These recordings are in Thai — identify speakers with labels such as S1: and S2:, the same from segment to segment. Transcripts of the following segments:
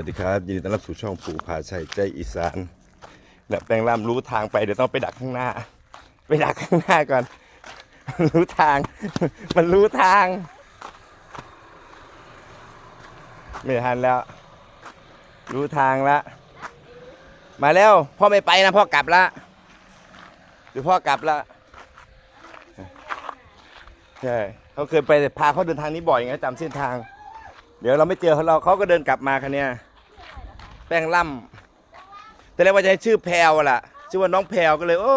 S1: วัสดีครับยินดีต้อนรับสู่ช่องปู่ผาชัยใจอีสานและแปลงร่ำรู้ทางไปเดี๋ยวต้องไปดักข้างหน้า ไปดักข้างหน้าก่อน รู้ทาง มันรู้ทาง ไม่ทันแล้ว รู้ทางละมาแล้ว พ่อไม่ไปนะพ่อกลับละหรือพ่อกลับละใช่เขาเคยไปพาเขาเดินทางนี้บ่อยไงจำเส้นทางเดี๋ยวเราไม่เจอเขาเราเขาก็เดินกลับมาคันเนี้ย แป้งล่ำแต่แล้วว่าจะให้ชื่อแพรวล่ะ ชื่อว่าน้องแพรวก็เลย โอ้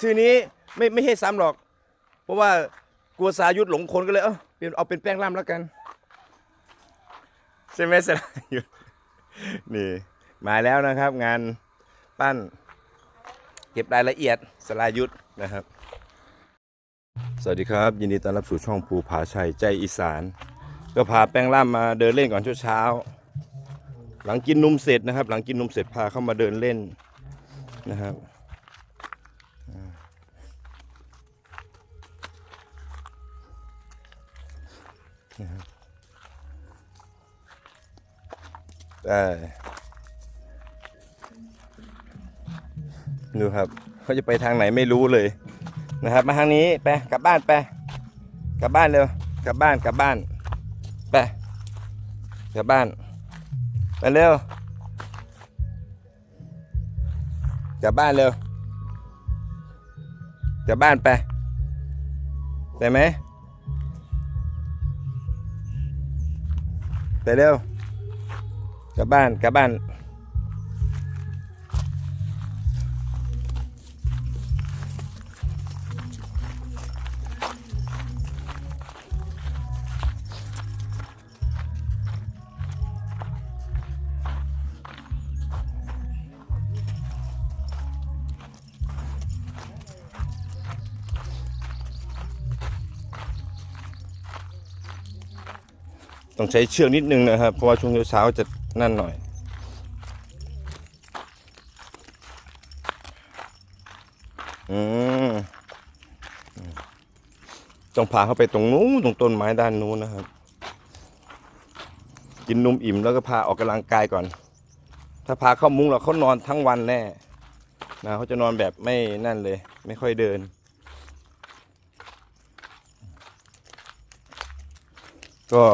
S1: ชื่อนี้ไม่ไม่ใช่ซ้ำหรอก เพราะว่ากลัวสายุทธหลงคนก็เลยเออเปลี่ยนเอาเป็นแป้งล่ำแล้วกันใช่ไหมสรายุทธนี่มาแล้วนะครับ งานปั้น เก็บรายละเอียดสลายุทธนะครับ สวัสดีครับ ยินดีต้อนรับสู่ช่องภูผาชัยใจอีสาน ก็พาแป้งล่ามาเดินเล่นก่อนเช้า หลังกินนมเสร็จนะครับ หลังกินนมเสร็จพาเข้ามาเดินเล่นนะครับอ่านะครับได้ดูครับเขาจะไปทางไหนไม่รู้เลยนะครับ มาทางนี้ไปกลับบ้านไปกลับบ้านเร็วกลับบ้านกลับบ้านไปกลับบ้าน เร็วกลับบ้านเร็วกลับบ้านไปไปไหมไปเร็วกลับบ้านกลับบ้าน ต้องใช้เชือกนิดนึงนะครับ เพราะว่าช่วงเช้าจะนั่นหน่อย อืมต้องพาเข้าไปตรงนู้นตรงต้นไม้ด้านนู้นนะครับ กินนมอิ่มแล้วก็พาออกกำลังกายก่อน ถ้าพาเข้ามุ้งเราเขานอนทั้งวันแน่นะเขาจะนอนแบบไม่นั่นเลย ไม่ค่อยเดิน ก็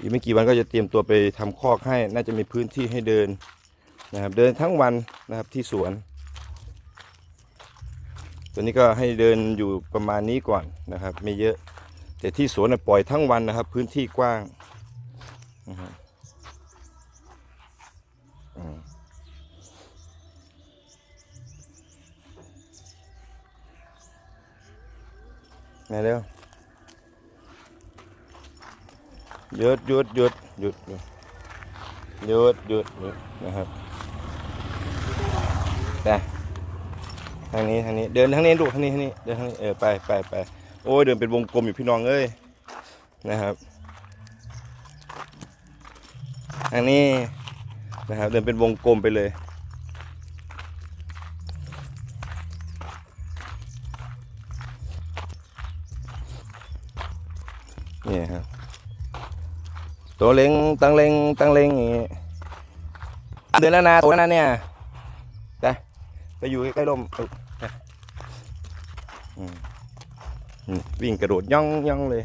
S1: อีกไม่กี่วันก็จะเตรียมตัวไปทำคอกให้ น่าจะมีพื้นที่ให้เดินนะครับ เดินทั้งวันนะครับที่สวน ตัวนี้ก็ให้เดินอยู่ประมาณนี้ก่อนนะครับ ไม่เยอะ แต่ที่สวนปล่อยทั้งวันนะครับ พื้นที่กว้างนะครับอืมมาเร็ว หยุดหยุดหยุดหยุดหยุดหยุดหยุดหยุดนะครับไปทางนี้ทางนี้เดินทางนี้ดูทางนี้ทางนี้เดินทางนี้เออไปไปไปโอ้ยเดินเป็นวงกลมอยู่พี่น้องเอ้ยนะครับทางนี้นะครับเดินเป็นวงกลมไปเลยนี่ครับ ตัวเล็งตั้งเล็งตั้งเล็งอย่างงี้เดือนแล้วนะตัวนั้นเนี่ยไปไปอยู่ใกล้ๆลมวิ่งกระโดดย่องย่องเลย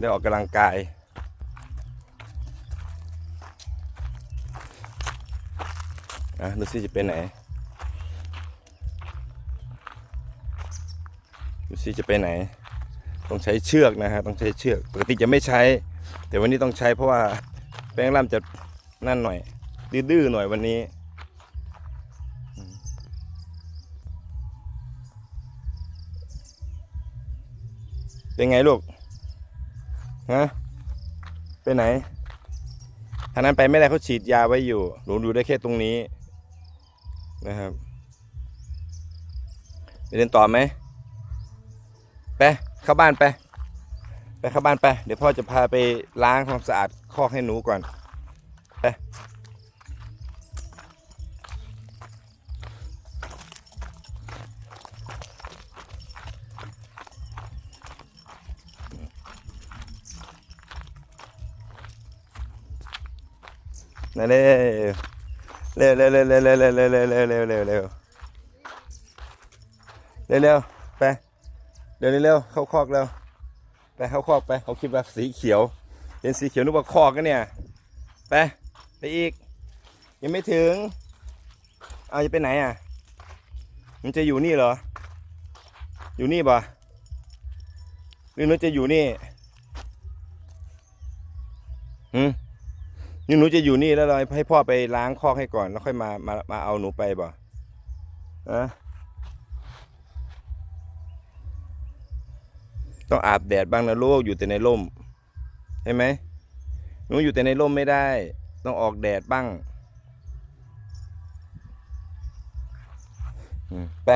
S1: ได้ออกกำลังกายอะดูสิจะไปไหนดูสิจะไปไหน ต้องใช้เชือกนะฮะ ต้องใช้เชือก ปกติจะไม่ใช้ แต่วันนี้ต้องใช้เพราะว่าแป้งล่ำจะนั่นหน่อย ดื้อๆหน่อยวันนี้ เป็นไงลูก ฮะ ไปไหนทางนั้นไปไม่ได้เขาฉีดยาไว้อยู่ หนูดูได้แค่ตรงนี้ นะครับไปเรียนต่อไหม ไป เข้าบ้านไป ไปเข้าบ้านไป เดี๋ยวพ่อจะพาไปล้างความสะอาดคอกให้หนูก่อน ไปนั่นเร็วเร็วเร็วเร็วเร็วเร็วเร็วเร็วเร็วเร็วเร็วเร็วเร็วเร็วเร็วไปเร็วเร็วเข้าคอกเร็ว ไปเข้าคอกไปเขาคิดว่าสีเขียวเป็นสีเขียวนึกว่าคอกกันเนี่ยไปไปอีก ยังไม่ถึงเอาจะไปไหนอะ มันจะอยู่นี่เหรอ อยู่นี่ปะหรือหนูจะอยู่นี่หืมนี่หนูจะอยู่นี่แล้วเราให้พ่อไปล้างคอกให้ก่อน แล้วค่อยมามามาเอาหนูไปบ่อะ ต้องอาบแดดบ้างนะลูกอยู่แต่ในร่มใช่ไหมหนูอยู่แต่ในร่มไม่ได้ ต้องออกแดดบ้างไป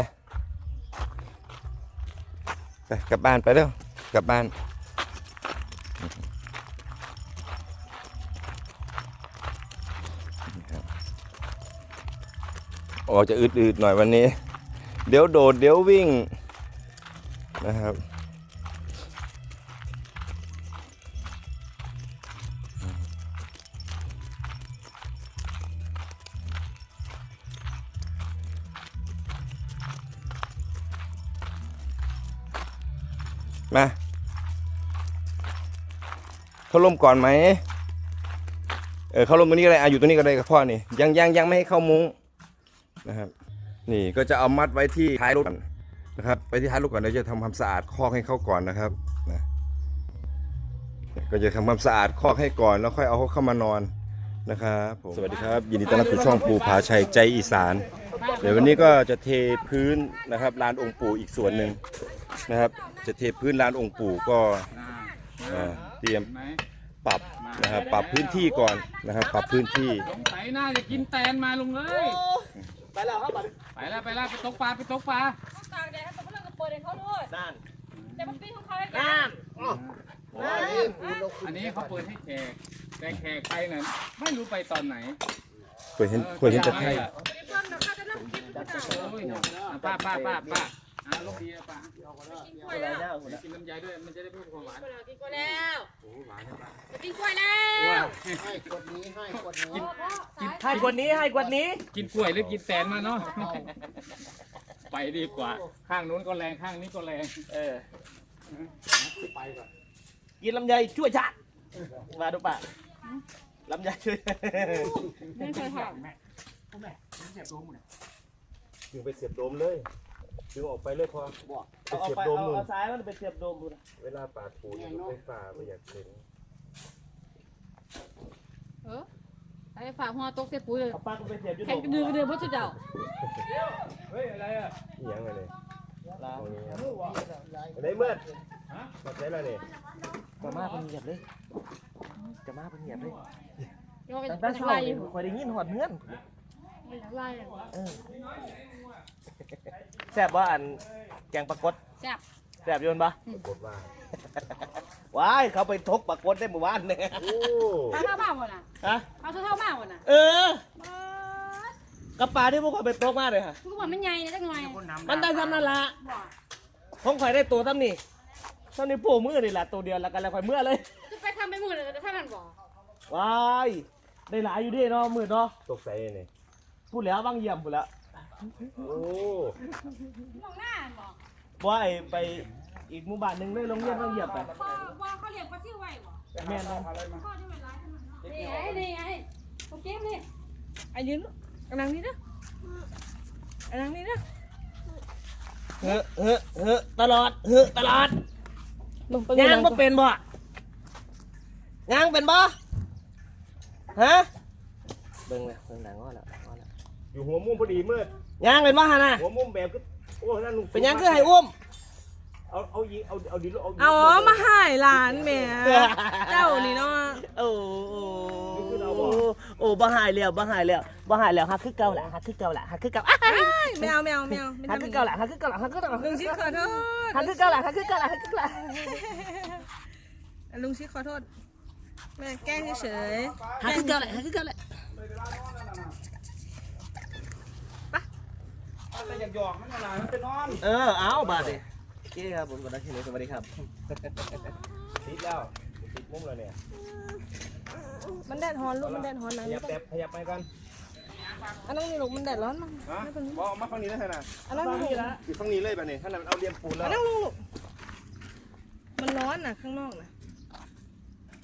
S1: ไปกลับบ้านไปเร็วกลับบ้านออกจะอืดๆหน่อยวันนี้ เดี๋ยวโดดเดี๋ยววิ่งนะครับ มาเข้าร่มก่อนไหมเออเข้าร่มตรงนี้ก็ได้อะอยู่ตรงนี้ก็ได้กับพ่อนี่ยังยังยังไม่ให้เข้ามุ้งนะครับนี่ก็จะเอามัดไว้ที่ท้ายรถก่อนนะครับไปที่ท้ายรถก่อนเดี๋ยวจะทำความสะอาดคอกให้เขาก่อนนะครับนะก็จะทำความสะอาดคอกให้ก่อน แล้วค่อยเอาเขาเข้ามานอนนะครับผมสวัสดีครับ ยินดีต้อนรับสู่ช่องปูผาชัยใจอีสาน เดี๋ยววันนี้ก็จะเทพื้นนะครับลานองค์ปู่อีกส่วนหนึ่งนะครับ จะเทพื้นลานองค์ปู่ก็เอ่อเตรียม
S2: ไหม
S1: ปรับนะครับปรับพื้นที่ก่อนนะครับ ปรับพื้นที่
S2: สงสัยน่าจะกินแตนมาลุงเลย
S3: ไปแล้วครับบัด
S2: ไปแล้วไปแล้วไปตกปลาไปตกปลา
S4: ตากแดดให้เขาเลิกกับเปิดให้เขาด้วย
S3: นั่น
S4: แต่มันปีของเขาแล้วกั
S3: นั่
S4: น
S3: นอ๋อนั่น
S2: อันนี้เขาเปิดให้แขกแต่แขกไปนั้นไม่รู้ไปตอนไหน
S1: เพื่อเห็นเพื่อเห็นจะไทย
S2: ป้าป้าป้าป้าอ่าลูกดีนะป้า
S4: กินกล้วยแล้ว
S2: กินลำไยด้วย มันจะได้เพิ่มความหวาน
S4: กินกล้วยแล้วจะกินกล้วยแล้
S2: ว้าวว
S3: ให้กดนี้ให้กดนี้
S2: กิน
S3: ให้กดนี้ให้กดนี้
S2: กินกล้วยหรือกินแตนมาเนาะ ไปดีกว่า ข้างนู้นก็แรงข้างนี้ก็แรง
S3: เออ ไปก่อน กินลำไยช่วยชาติมาดูป่ะลำไยช่วย
S4: ไม่เคยท
S1: ถึง ไปเสียบโดมเลยถึงออกไปเลยพอ
S3: เอาเอาไปเอาเอาซ้ายมันไปเสียบโดมดูนะ
S1: เวลาปาดปูอยู่รถไฟฟ้าไม่อยากเห็นำ
S4: เออไอ้ฝากหัวตกเสียปุ๋ยเลย
S3: เอาปากมันไปเสียบอยู่
S4: แข่งกระดือกระเดือเพื่อจะเดา
S2: เฮ้ยอะไรอะ
S1: อีหยังไงเลย
S3: ลา
S1: ตรงนี้ครับได้เมื่อมาใช้แล้วนี่
S3: จะมาเป็นเหยียบเลยจะมาเป็นเหยียบเลย
S4: โยก
S3: ตั้ง
S4: ไป
S3: แต่
S4: ทาง
S3: เช้า
S4: ไล่
S3: เนี่
S4: อยยู่
S3: คอยได้ยินหอดเงื่อน เออแซ่บว่าอันแกงปลากด
S4: แซ่บ
S3: แซ่บโยนปะ
S1: ปรากฏว่า
S3: ว้ายเขาไปทกปลากดได้เมื่อวานเนี่ย
S1: โอ้
S4: ข้าวเท่ามากกว่าน่ะ
S3: ฮะ
S4: ข้าวเท่ามากกว่าน่ะ
S3: เออกระปลาที่พวกเขาไปตกมาเลยค่ะ
S4: ทุกวันมันใหญ่นะจังหน่อย
S3: มันได้ทำนั่นละ
S4: บ่
S3: ผมข่อยได้ตัวทำนี่ทำนี่ปูมือนี่แหละตัวเดียวแล้วกันแล้วข่อยเมื่อเลย
S4: จะไปทำไปหมื่นเลยจะทำมันบ่
S3: ว้ายได้หลายอยู่ดิเนาะมือเนาะ
S1: ตกใส่นี่
S3: พูดแล้วบางเยี่ยมพูดแล้ว
S1: โอ้
S4: มองหน้าบ่
S3: ว่าไอ้ไปอีกหมู่บ้านหนึงเลยโรงเรียนบางเยี่ยมไป
S4: พ่อว่าเขาเลี้ยงปลาซิ่วไว้บ่
S3: แม่นบ่
S4: พ่อจะเวลานี่ไงนี่ไงโอเคนี่ไอ้ยืนกำลังนี่นะกำลังนี่นะ
S3: เฮ้อเฮ้อเฮ้อตลอดเฮ้อตลอด
S4: ลงไป
S3: ย่างบ่เป็นบ่ย่างเป็นบ่ฮะเบิ่งเลยเบิ่งหนังว่าแล้วว่าแล้ว
S1: อยู่หัวมุมพอดีเมื่อย่าง
S3: เป็นบ่ฮะน่ะ
S1: หัวมุมแบบก็โอ้นั่นลุง
S3: เป็นย่างคือให้อุ้ม
S1: เอาเอายิงเอาเอาดินเอา
S5: เอามาหายหลานแหม่เจ้านี่เนาะ
S3: โอ้โอ้โอ้บ่หายแล้วบ่หายแล้วบ่หายแล้วฮักคือเก่าละฮักคือเก่าละฮักคือเก่า
S5: แมวแมวแมวไม่
S3: ฮัก
S5: ทำ
S3: คือเก่าละฮักคือเก่าละฮักคือเก่าละ
S5: ลุงชิดขอโทษ
S3: ฮักคือเก่าละฮักคือเก่าละฮักคือเก่าละ
S5: ลุงชิดขอโทษแม่แกล้งเฉย
S3: ฮักคือเก่าละฮักคือเก่าละ
S2: แต่อยากหยอกมันอะไรมันจะนอน
S3: เออ เอาบาดดิโอเคครับผมก็ได้ทีนี้สวัสดีครับ
S1: ติดแล้วติดมุมแล้วเนี่ย
S5: มันแดดฮ้อนลูกมันแดดฮ้อนนะ
S1: ขยับแป๊บขยับไปก่อน
S5: อันนั้นนี่ลูกมันแดดร้อนมั้ง
S1: ฮะ
S5: ไม่เป็นไร
S1: บอกมาฝั่งนี้ได้ไหมนะ
S5: อันนั้นนี่ลูก
S1: อยู่ฝั่งนี้เลยป่ะเนี่ยถ้ามันเอาเรียมปูนแล้ว
S5: อันนั้นลูกลูกมันร้อนน่ะข้างนอกน่ะ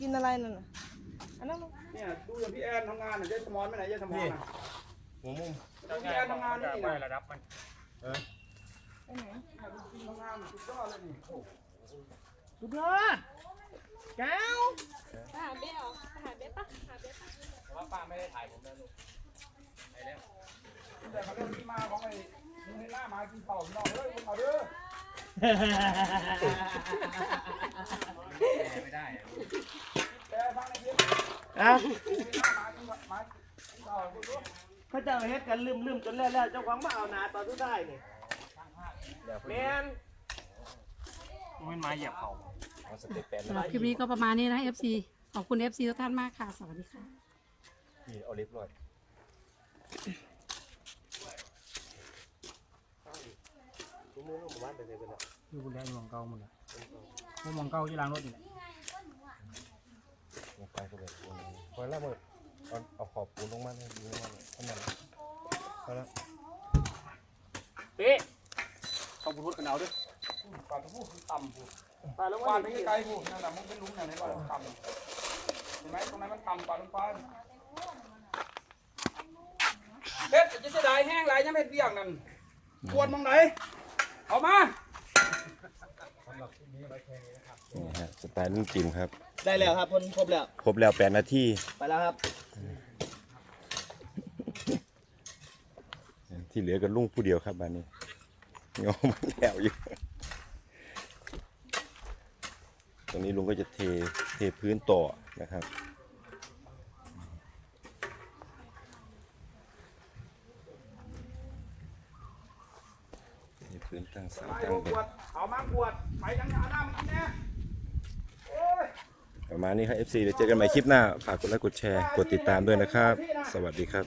S5: กินอะไรนั่นน่ะอันนั้นลูก
S6: เนี่ยดูอย่างพี่แอนทำงานน่ะเจ๊สมอนไปไหนเจ๊สมอนน่ะ
S1: หัวมุม
S6: ดูพี่แอนทำงานนี่
S2: ไป
S6: นะ
S2: ระดับมัน
S5: ไปไหน
S6: ทำงานสุดยอดเลยนี่
S3: สุดยอดแก้ว
S4: หาเบี้ยเหรอไปหาเบี้ยปะหาเบี้ยปะ
S2: แต่ว่าป้าไม่ได้ถ่ายผมแล้วลูกไปแล้ว
S6: แต่เขาเรื่องที่มาของไอ้มึงให้หน้ามากินเต่าพี่น้องเอ้ยมึงเอาเด้อ
S2: ไม่ได้
S6: แต่ฟังในคลิป
S3: อะ
S6: มากินมากินเต่าคุณรู้
S3: เขาเจะเฮ็ดกันลืมลืมจนแล้วแล้วเจ้าของมาเอาหนาตอนสุดท้ายนี่แมน
S2: มันมาเหยียบเขา
S1: เอาสเต็ปแปด
S7: สำหรับคลิปนี้ก็ประมาณนี้นะ FC ขอบคุณ FC ทุกท่านมากค่ะ สวัสดีค่ะ
S1: นี่เอาเล็บลอย
S3: ถุงมือของหมู่บ้านไปเลยเป็นไร
S2: อยู่บนแล้วอยู่ของเก่าหมดเลยพวกมองเก่าที่ล้างรถนี่แหละ
S1: ลงไปก็แบบปูนพอแล้วมึง เอาเอาขอบปูนลงมาเลยดูลงมาเลยเท่านั้นพอแล้ว
S2: เป๊ะเขาพูดกันเอาด้วย
S6: ปาดพูดต่ำพูด
S3: ปลาลง
S6: ปา
S3: มา
S6: ดไปไกลพูดนั่นแหละมึงเป็นลุงอย่างไรบ้างต่ำเห็นไหมตรงนั้นมันต่ำปาดลงไปเด็ดจะเสียดายแห้งไรยังไม่เบี้ยงนั่นควรมองไหนเอามา
S1: นี่ฮะสไตล์นุ่มจิมครับ
S3: ได้แล้วครับพ้นครบแล้ว
S1: ครบแล้วแปดนาที
S3: ไปแล้วครับ
S1: ที่เหลือก็ลุงผู้เดียวครับบ้านนี้งอมันแล้วอยู่ ตรงนี้ลุงก็จะเทเทพื้นต่อนะครับ เทพื้นตั้งเสา
S6: ไป
S1: ตั้ง
S6: ข
S1: เบ็
S6: วดดเอามาขวดไปยังหาหน้ามันกินแน่โอ้ย
S1: ประมาณนี้ครับ FC เดี๋ยวเจอกันใหม่คลิปหน้า ฝากกดไลค์กดแชร์ กดติดตามด้วยนะครับ สวัสดีครับ